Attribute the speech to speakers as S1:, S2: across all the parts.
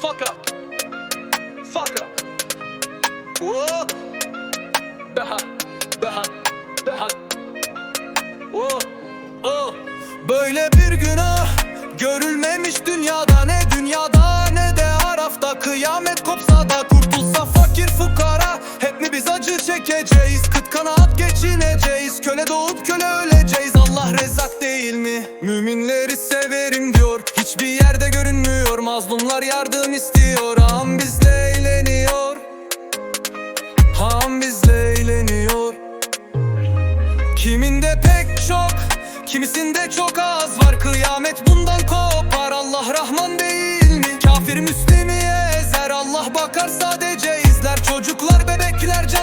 S1: Fuck up. Fuck up. Whoa. Daha. Daha. Daha. Whoa. Oh.
S2: Böyle bir günah görülmemiş dünyada Ne dünyada ne de arafta Kıyamet kopsa da kurtulsa fakir fukara Hep mi biz acı çekeceğiz Kıt kanaat geçineceğiz Köle doğup köle öleceğiz yardım istiyor. Ham bizle eğleniyor. Ham bizle eğleniyor. Kiminde pek çok, kimisinde çok az var. Kıyamet bundan kopar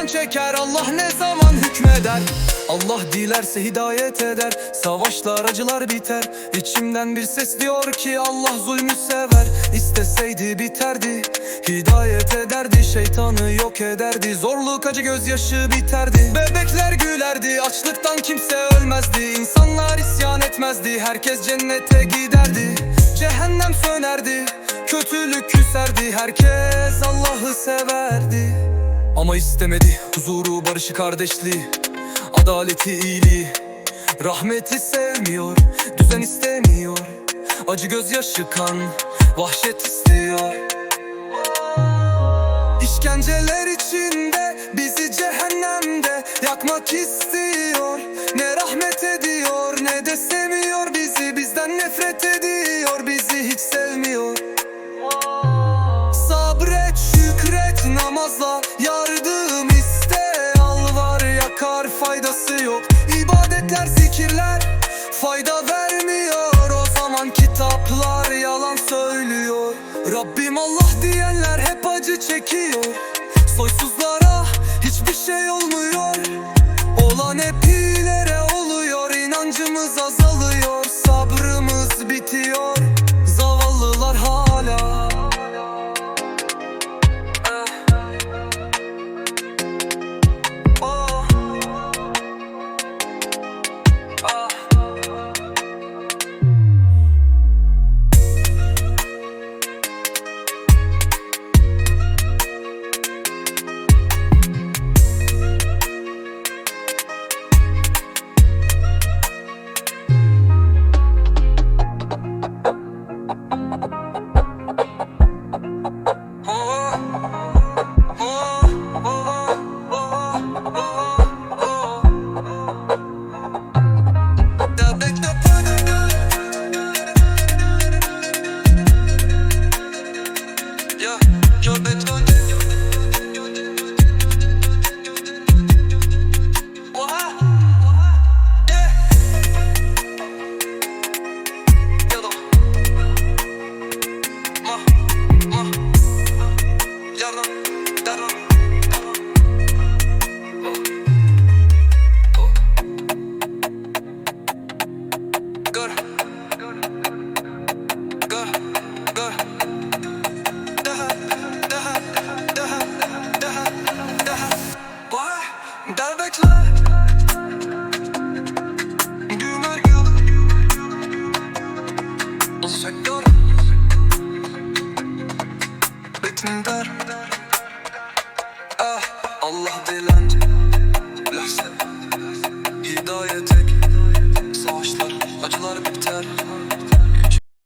S2: çeker. Allah ne zaman hükmeder? Allah dilerse hidayet eder. Savaşlar acılar biter. İçimden bir ses diyor ki Allah zulmü sever. İsteseydi biterdi. Hidayet ederdi şeytanı yok ederdi. Zorluk acı gözyaşı biterdi. Bebekler gülerdi açlıktan kimse ölmezdi. İnsanlar isyan etmezdi herkes cennete giderdi. Cehennem sönerdi kötülük küserdi. Herkes Allah'ı severdi Ama istemedi huzuru barışı kardeşliği Adaleti iyiliği. Rahmeti sevmiyor Düzen istemiyor. Acı gözyaşı kan Vahşet istiyor. İşkenceler içinde Bizi cehennemde Yakmak istiyor Rabbim Allah diyenler hep acı çekiyor. Soysuzlara hiçbir şey olmuyor. Olan hep hilere oluyor İnancımız azalıyor Bekle. Düğmer yolu. Sektör. Ritim dar. Ah, Allah dilendi.